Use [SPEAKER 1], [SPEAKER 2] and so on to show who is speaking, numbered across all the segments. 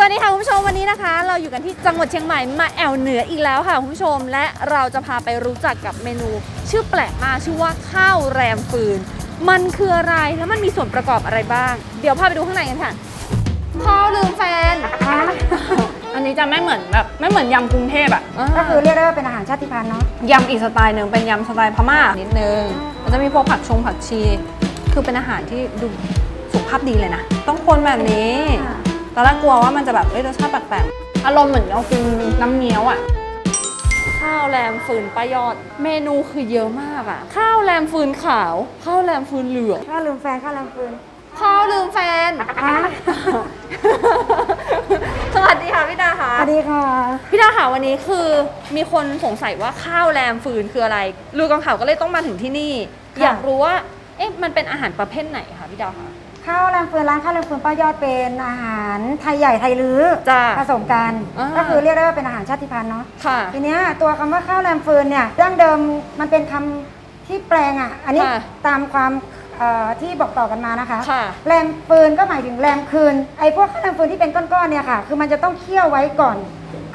[SPEAKER 1] สวัสดีค่ะคุณผู้ชมวันนี้นะคะ เราอยู่กันที่จังหวัดเชียงใหม่มาแอวเหนืออีกแล้วค่ะคุณผู้ชม และเราจะพาไปรู้จักกับเมนู ชื่อแปลกมากชื่อว่าข้าวแรมฟืน มันคืออะไรแล้วมันมีส่วนประกอบอะไรบ้าง เดี๋ยวพาไปดูข้างในกันค่ะพ่อลืมแฟน
[SPEAKER 2] อันนี้จะไม่เหมือนแบบไม่เหมือนยำกรุงเทพอะ
[SPEAKER 3] ก็คือเรียกได้ว่าเป็นอาหารชาติพันธุ์เนาะ
[SPEAKER 2] ยำอีกสไตล์หนึ่งเป็นยำสไตล์พม่านิดนึงมันจะมีพวกผักชงผักชี คือเป็นอาหารที่ดูสุขภาพดีเลยนะ ต้องคนแบบนี้ ตอนแรกกลัวว่ามันจะแบบเอ้ยรสชาติแปลกๆอารมณ์เหมือนเรากินน้ำเงี้ยวอะ
[SPEAKER 1] ข้าวแรมฟืนป้ายอด เมนูคือเยอะมากอะข้าวแรมฟืนขาว ข้าวแรมฟืนเหลือง
[SPEAKER 3] ข้าวลืมแฟนข้าวลืมฟืน
[SPEAKER 1] ข้าวลืมแฟน
[SPEAKER 3] ฮะ
[SPEAKER 1] สวัสดีค่ะพี่ดาค่ะ
[SPEAKER 3] สวัสดีค่ะ
[SPEAKER 1] พี่ดาค่ะวันนี้คือมีคนสงสัยว่าข้าวแรมฟืนคืออะไรลือกองข่าวก็เลยต้องมาถึงที่นี่
[SPEAKER 3] ค่ะ
[SPEAKER 1] อยากรู้ว่า เอ๊ะมันเป็นอาหารประเภทไหนคะพี่ดาคะ
[SPEAKER 3] ข้าวลืมฟืนร้านข้าวลืมฟืนป้ายอดเป็นอาหารไทยใหญ่ไทยลื้อ
[SPEAKER 1] จ้า
[SPEAKER 3] ผสมกัน
[SPEAKER 1] อ่า
[SPEAKER 3] ก็คือเรียกได้ว่าเป็นอาหารชาติพันธุ์เนาะ
[SPEAKER 1] ค่ะ
[SPEAKER 3] ทีเนี้ยตัวคำว่าข้าวแรมฟืนเนี่ยดั้งเดิมมันเป็นคำที่แปลงอะ อันนี้
[SPEAKER 1] ค่ะ
[SPEAKER 3] ตามความเอ่อที่บอกต่อกันมานะคะ
[SPEAKER 1] ค่ะ
[SPEAKER 3] แรมฟืนก็หมายถึงแรมคืนไอ้พวกข้าวแรมฟืนที่เป็นก้อนๆเนี่ยค่ะ คือมันจะต้องเคี่ยวไว้ก่อน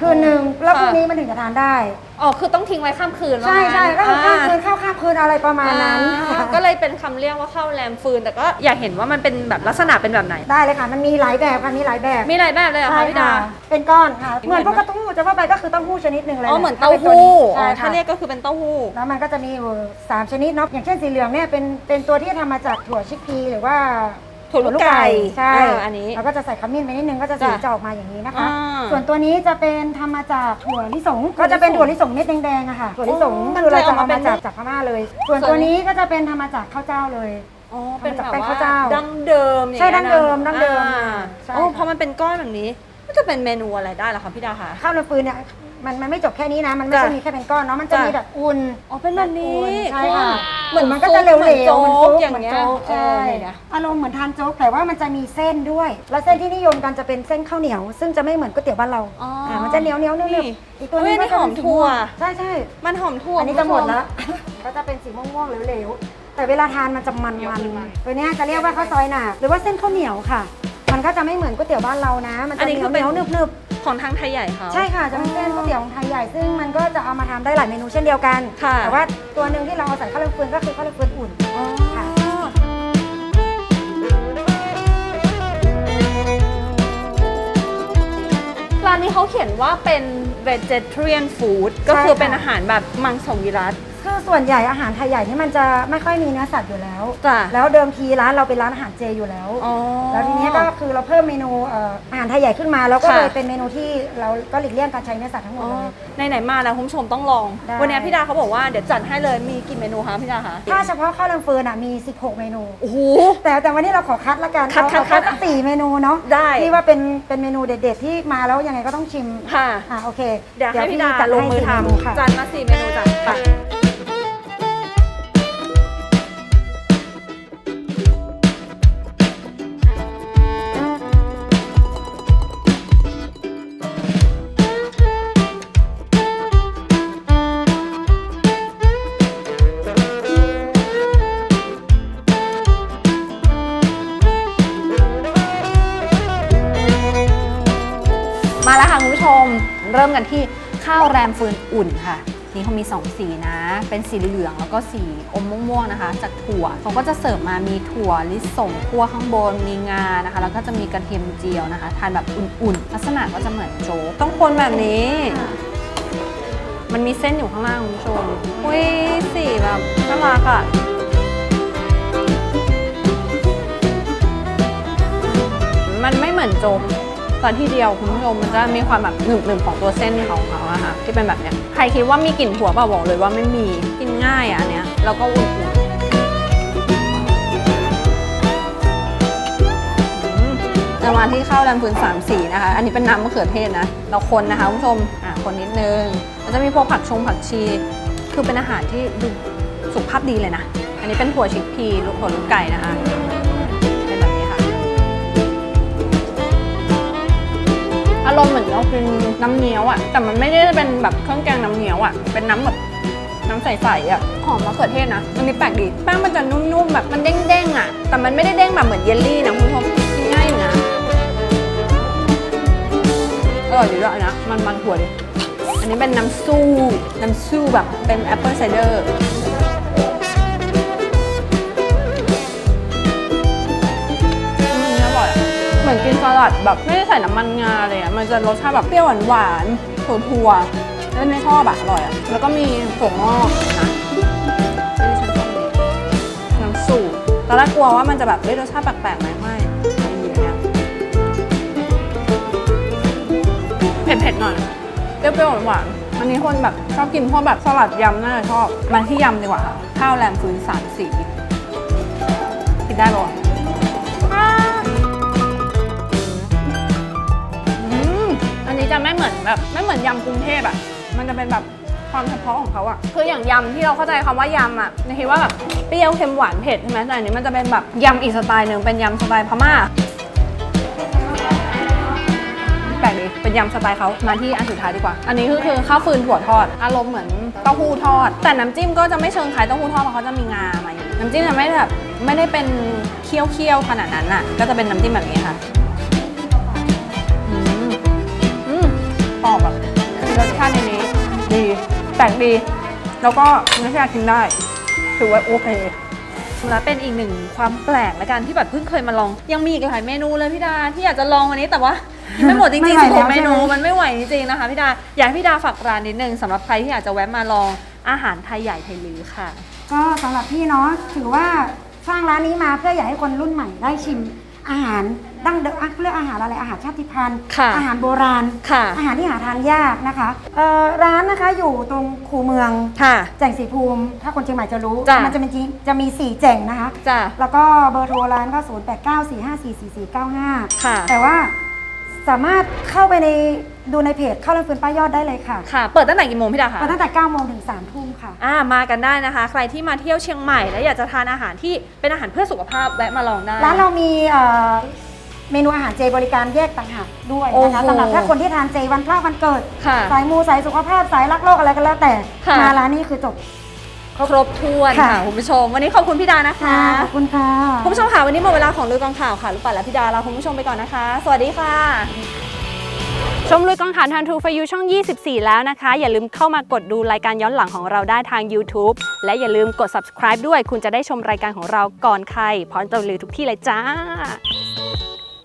[SPEAKER 3] คืนหนึ่งแล้วพรุ่งนี้มันถึงจะทานได้
[SPEAKER 1] อ๋อคือต้องทิ้งไว้ข้ามคืนว่า
[SPEAKER 3] ใช่
[SPEAKER 1] งั้น
[SPEAKER 3] ใช่ก็คือข้ามคืน
[SPEAKER 1] อ่
[SPEAKER 3] ข้าวข้ามคืนอะไรประมาณนั้น
[SPEAKER 1] อ่า
[SPEAKER 3] ค่ะ
[SPEAKER 1] ก็เลยเป็นคำเรียกว่าข้าวแรมฟืน แต่ก็อยากเห็นว่ามันเป็นแบบลักษณะเป็นแบบไหน
[SPEAKER 3] ได้เลยค่ะ มันมีหลายแบบค่ะมีหลายแบบ
[SPEAKER 1] มีหลายแบบเลยเหรอ
[SPEAKER 3] ใช่
[SPEAKER 1] คะพี่ดา
[SPEAKER 3] ค่ะเป็นก้อนค่ะ
[SPEAKER 1] เห
[SPEAKER 3] เห
[SPEAKER 1] มื
[SPEAKER 3] มื
[SPEAKER 1] อ
[SPEAKER 3] อนนพวกกระเต้าหู้จะว่าไปก็คือเต้าหู้ชนิดหนึ่งเลย
[SPEAKER 1] อ๋อเหมือน
[SPEAKER 3] ถ้
[SPEAKER 1] เต้า
[SPEAKER 3] ป็ตัว
[SPEAKER 1] หู้
[SPEAKER 3] นี้
[SPEAKER 1] อ๋อ
[SPEAKER 3] ใช่
[SPEAKER 1] ถ้า
[SPEAKER 3] ค่ะ
[SPEAKER 1] เรียกก็คือเป็นเต้าหู้
[SPEAKER 3] แล้วมันก็จะมีอยู่สามชนิดเนาะอย่างเช่นสีเหลืองเนี่ยเป็นเป็นตัวที่ทำมาจากถั่วชิคพีหรือว่า
[SPEAKER 1] ถั่วลูกไก่
[SPEAKER 3] ใช่
[SPEAKER 1] อ่าอันนี้
[SPEAKER 3] แล้วก็จะใส่ขมิ้นไปนิดนึงก็จะสี
[SPEAKER 1] จ้ะ
[SPEAKER 3] จะออกมาอย่างนี้นะคะ
[SPEAKER 1] อ่า
[SPEAKER 3] ส่วนตัวนี้จะเป็นทำมาจากถั่วลิสง
[SPEAKER 1] ถั่วลิสง
[SPEAKER 3] ก็จะเป็นถั่วลิสงเม็ดแดงๆอะค่ะถั่วลิสง
[SPEAKER 1] อ๋อมัน
[SPEAKER 3] คือเรา
[SPEAKER 1] เลยอ
[SPEAKER 3] จะ
[SPEAKER 1] อกมา
[SPEAKER 3] เอา
[SPEAKER 1] เป็
[SPEAKER 3] มานจากจากพม่าเลยส่วน
[SPEAKER 1] ส่วน
[SPEAKER 3] ตัวนี้ก็จะเป็นทำมาจากข้าวเจ้าเลย
[SPEAKER 1] อ๋อเป็นแบบ
[SPEAKER 3] เป็น
[SPEAKER 1] ว่า
[SPEAKER 3] ข้าวเจ้า
[SPEAKER 1] ดั้งเดิมอย่าง
[SPEAKER 3] ใช่
[SPEAKER 1] งี้ย
[SPEAKER 3] ดั้งเดิม
[SPEAKER 1] นะ
[SPEAKER 3] ดั้งเดิม
[SPEAKER 1] อ่า
[SPEAKER 3] ใช่
[SPEAKER 1] โอ้
[SPEAKER 3] ค่ะ
[SPEAKER 1] พอมันเป็นก้อนแบบนี้ ก็จะเป็นเมนูอะไรได้ล่ะคะพี่ดาคะ
[SPEAKER 3] ข้าวเรือฟืนเนี่ยมันมันไม่จบแค่นี้นะ มันไม่
[SPEAKER 1] จ้ะ
[SPEAKER 3] ใช่มีแค่เป็นก้อนเนาะมันจะ
[SPEAKER 1] จ้ะ
[SPEAKER 3] มีแบบอุ่น
[SPEAKER 1] อ๋อเป็นแบบนี้
[SPEAKER 3] อุ่ใช่ค่ะ
[SPEAKER 1] เหมือน
[SPEAKER 3] มันก็จะเหลวๆ
[SPEAKER 1] เหมือนโจ๊ก
[SPEAKER 3] เหมือนซุป
[SPEAKER 1] อย่าง
[SPEAKER 3] เหมือน
[SPEAKER 1] เงี้ย
[SPEAKER 3] โจ๊ก
[SPEAKER 1] เอ
[SPEAKER 3] ใช่
[SPEAKER 1] อเนี่ย
[SPEAKER 3] อารมณ์เหมือนทานโจ๊กแต่ว่ามันจะมีเส้นด้วย แล้วเส้นที่นิยมกันจะเป็นเส้นข้าวเหนียว ซึ่งจะไม่เหมือนก๋วยเตี๋ยวบ้านเรา
[SPEAKER 1] อ๋ออ่า
[SPEAKER 3] มันจะเหนียวเหนียวๆนุ่
[SPEAKER 1] นี่
[SPEAKER 3] มๆอีกตัวหนึ
[SPEAKER 1] เฮ้ย
[SPEAKER 3] งก็จะ
[SPEAKER 1] นี่หอม
[SPEAKER 3] เป็นสี
[SPEAKER 1] ถั่ว
[SPEAKER 3] ใช่ใช่
[SPEAKER 1] มันหอมถั่ว
[SPEAKER 3] อันนี้จะหมด
[SPEAKER 1] คุณผู้ช
[SPEAKER 3] แล้ว ก็จะเป็นสีม่วงๆเหลวๆแต่เวลาทานมันจะมันๆตัวเนี้ยจะเรียกว่าข้าวซอยหนาบหรือว่าเส้นข้าวเหนียวค่ะ มันก็จะไม่เหมือนก๋วยเตี๋ยวบ้านเรานะ มัน
[SPEAKER 1] อั
[SPEAKER 3] จะ
[SPEAKER 1] น
[SPEAKER 3] เห
[SPEAKER 1] นี้
[SPEAKER 3] นี
[SPEAKER 1] คื
[SPEAKER 3] ยว
[SPEAKER 1] อ
[SPEAKER 3] เห
[SPEAKER 1] เป็น
[SPEAKER 3] นียวๆหนึบๆ
[SPEAKER 1] ของทางไทยใหญ่เขา
[SPEAKER 3] ใช่ค่ะจะเป็นเส้นก๋วยเตี๋ยวของไทยใหญ่ซึ่งมันก็จะเอามาทำได้หลายเมนูเช่นเดียวกัน
[SPEAKER 1] ค่ะ
[SPEAKER 3] แต่ว่าตัวหนึ่งที่เราเอาใส่ข้าวเลือฟืนก็คือข้าวเลือฟืนอุ่น
[SPEAKER 1] อ๋อ
[SPEAKER 3] ค่ะ
[SPEAKER 1] ร้านนี้เขาเขียนว่าเป็น vegetarian food ก็คือเป็นอาหารแบบมังสวิรัต
[SPEAKER 3] คือ ส่วนใหญ่อาหารไทยใหญ่นี่มันจะไม่ค่อยมีเนื้อสัตว์อยู่แล้ว
[SPEAKER 1] จ้ะ
[SPEAKER 3] แล้วเดิมทีร้านเราเป็นร้านอาหารเจอยู่แล้ว
[SPEAKER 1] อ๋อ
[SPEAKER 3] แล้วทีนี้ก็คือเราเพิ่มเมนูเอ่ออาหารไทยใหญ่ขึ้นมาแล้วก็
[SPEAKER 1] ค่ะ
[SPEAKER 3] เลยเป็นเมนูที่เราก็หลีกเลี่ยงการใช้เนื้อสัตว์ทั้งหมดเลย
[SPEAKER 1] ในไหนๆมาแล้วคุณผู้ชมต้องลอง
[SPEAKER 3] ได้
[SPEAKER 1] วันนี้พี่ดาเขาบอกว่าเดี๋ยวจัดให้เลยมีกี่เมนูคะพี่ดาคะ
[SPEAKER 3] ถ้าเฉพาะข้าวเลือฟืนอะมี 16 เมนู
[SPEAKER 1] โอ้โห
[SPEAKER 3] แต่แต่วันนี้เราขอคัดละกัน
[SPEAKER 1] คัด
[SPEAKER 3] เอา
[SPEAKER 1] คัด
[SPEAKER 3] เอา
[SPEAKER 1] คัด
[SPEAKER 3] สี่เมนูเนาะ
[SPEAKER 1] ได้
[SPEAKER 3] ที่ว่าเป็นเป็นเมนูเด็ดๆที่มาแล้วยังไงก็ต้องชิม
[SPEAKER 1] ค่ะ
[SPEAKER 3] อะโอเค
[SPEAKER 1] เดี๋ยวให้พี่ดา
[SPEAKER 3] จัด
[SPEAKER 1] ลงมือ
[SPEAKER 3] ให้สี่เนูค่ะ
[SPEAKER 1] ทำจัดมาสี่เมนูจ้ะไป ข้าวแรมฟืนอุ่นค่ะ นี่เขามี 2 สีนะ เป็นสีเหลืองแล้วก็สีอมม่วงๆนะคะ จากถั่วเขาก็จะเสิร์ฟมามีถั่วลิสงคั่วข้างบนมีงานะคะ แล้วก็จะมีกระเทียมเจียวนะคะ ทานแบบอุ่นๆ ลักษณะก็จะเหมือนโจ๊กต้องคนแบบนี้ มันมีเส้นอยู่ข้างล่างคุณผู้ชมอุ้ยสีแบบน่ารักอะมันไม่เหมือนโจ๊ก ตอนที่เดียวคุณผู้ชมมันจะมีความแบบหนึบๆของตัวเส้นของเขาอะค่ะที่เป็นแบบเนี้ยใครคิดว่ามีกลิ่นหัวเปล่าบอกเลยว่าไม่มีกินง่ายอะอันเนี้ยแล้วก็อุ่นๆอืมจะมาที่ข้าวแรมฟืนสามสีนะคะ อันนี้เป็นน้ำมะเขือเทศนะ เราคนนะคะคุณผู้ชม อะคนนิดนึง มันจะมีพวกผักชงผักชี คือเป็นอาหารที่ดูสุขภาพดีเลยนะ อันนี้เป็นถั่วชิคพีลูกถั่วลูกไก่นะคะารมณ์เหมือนเรากินน้ำเงี้ยวอะแต่มันไม่ได้เป็นแบบเครื่องแกงน้ำเงี้ยวอะเป็นน้ำแบบน้ำใสๆอะหอมมะเขือเทศนะมันมีแปลกดีแป้งมันจะนุ่มๆแบบมันเด้งๆอะแต่มันไม่ได้เด้งแบบเหมือนเยลลี่นะคุณผู้ชมกินง่ายอยู่นะ
[SPEAKER 2] อร่อยดีด้วยนเนี้ยมันมันถั่วดิอันนี้เป็นน้ำสู้น้ำสู้แบบเป็นแอปเปิลไซเดอร์ เหมือนกินสลัดแบบไม่ได้ใส่น้ำมันงาเลยอะ มันจะรสชาติแบบเปรี้ยวหวานๆถั่วๆแล้วไม่ชอบอะอร่อยอะ แล้วก็มีถั่วงอกนะที่ฉันชอบน้ำสูตรตอนแรกกลัวว่ามันจะแบบเอ้ยรสชาติแปลกๆไหมไม่ไม่มีอันเนี้ยเผ็ดๆหน่อยเปรี้ยวๆหวานๆอันนี้คนแบบชอบกินพวกแบบสลัดยำน่าจะชอบ มาที่ยำดีกว่าค่ะข้าวแรมฟืนสามสีกินได้ปะ จะไม่เหมือนแบบไม่เหมือนยำกรุงเทพอะมันจะเป็นแบบความเฉพาะของเขาอะคืออย่างยำที่เราเข้าใจคำว่ายำอะในคิดว่าแบบเปรี้ยวเค็มหวานเผ็ดใช่ไหมแต่อันนี้มันจะเป็นแบบยำอีกสไตล์หนึ่งเป็นยำสไตล์พม่าแปลกดีเป็นยำสไตล์เขามาที่อันสุดท้ายดีกว่า อันนี้คือคือข้าวฟืนถั่วทอด อารมณ์เหมือนเต้าหู้ทอด แต่น้ำจิ้มก็จะไม่เชิงคล้ายเต้าหู้ทอดเพราะเขาจะมีงามาอยู่น้ำจิ้มจะไม่แบบไม่ได้เป็นเคี่ยวเคี่ยวๆขนาดนั้นอะ ก็จะเป็นน้ำจิ้มแบบนี้ค่ะ มกรอบแบบรสชาติในนี้ดีแปลกดี แล้วก็รสชาติกินได้ ถือว่าโอเค
[SPEAKER 1] และเป็นอีกหนึ่งความแปลกและกันที่แบบเพิ่งเคยมาลอง ยังมีอีกหลายเมนูเลยพี่ดาที่อยากจะลองวันนี้แต่ว่ายังไม่หมดจ
[SPEAKER 3] ไม่
[SPEAKER 1] ริง
[SPEAKER 3] ไหว
[SPEAKER 1] ๆสิ
[SPEAKER 3] แล้ว
[SPEAKER 1] เมนู
[SPEAKER 3] ใช่ไหม
[SPEAKER 1] มันไม่ไหวจริงๆนะคะพี่ดาอยากให้พี่ดาฝากร้านนิดนึงสำหรับใครที่อยากจะแวะมาลองอาหารไทยใหญ่ไทยลือค่ะ
[SPEAKER 3] ก็สำหรับพี่เนาะถือว่าสร้างร้านนี้มาเพื่ออยากให้คนรุ่นใหม่ได้ชิม อาหารดั้งเดิมอะเขาเรียกอาหารอะไรอาหารชาติพันธุ์
[SPEAKER 1] ค่ะ
[SPEAKER 3] อาหารโบราณ
[SPEAKER 1] ค่ะ
[SPEAKER 3] อาหารที่หาทานยากนะคะเอ่อร้านนะคะอยู่ตรงคูเมือง
[SPEAKER 1] ค่ะ
[SPEAKER 3] แจ่งสีภูมิ ถ้าคนเชียงใหม่จะรู้
[SPEAKER 1] จ้ะ
[SPEAKER 3] มันจะมีจีจะมีสี่แจ่งนะคะ
[SPEAKER 1] จ้ะ
[SPEAKER 3] แล้วก็เบอร์โทรร้านก็ 0 8 9 4 5 4 4 4 9 5
[SPEAKER 1] ค่ะ
[SPEAKER 3] แต่ว่า สามารถเข้าไปในดูในเพจข้าวแรงฟืนป้ายอดได้เลยค่ะ
[SPEAKER 1] ค่ะ เปิดตั้งแต่กี่โมงพี่ดาคะ
[SPEAKER 3] เปิดตั้งแต่9โมงถึง3ทุ่มค่ะ
[SPEAKER 1] อ่ามากันได้นะคะ ใครที่มาเที่ยวเชียงใหม่ และอยากจะทานอาหารที่เป็นอาหารเพื่อสุขภาพแวะมาลองได้
[SPEAKER 3] ร้านเรามีเอ่อเมนูอาหารเจบริการแยกต่างหากด้วย
[SPEAKER 1] โอ้
[SPEAKER 3] นะคะ
[SPEAKER 1] โห
[SPEAKER 3] สำหรับถ้าคนที่ทานเจวันพระวันเกิด
[SPEAKER 1] ค่ะ
[SPEAKER 3] สายมูสายสุขภาพสายรักโลกอะไรก็แล้วแต่
[SPEAKER 1] ค่ะ
[SPEAKER 3] มาร้านนี้คือจบ
[SPEAKER 1] ครบถ้วน
[SPEAKER 3] ค่ะ
[SPEAKER 1] ค่ะ คุณผู้ชม วันนี้ขอบคุณพี่ดานะคะ
[SPEAKER 3] ขอบคุณค่ะ
[SPEAKER 1] คุณผู้ชมค่ะวันนี้หมดเวลาของลุยกองข่าวค่ะลูกปัดและพี่ดาลาคุณผู้ชมไปก่อนนะคะ สวัสดีค่ะ ชมลุยกองข่าวทางทูฟยูช่อง 24 แล้วนะคะ อย่าลืมเข้ามากดดูรายการย้อนหลังของเราได้ทาง YouTube และอย่าลืมกด subscribe ด้วย คุณจะได้ชมรายการของเราก่อนใครพร้อมจะลือทุกที่เลยจ้า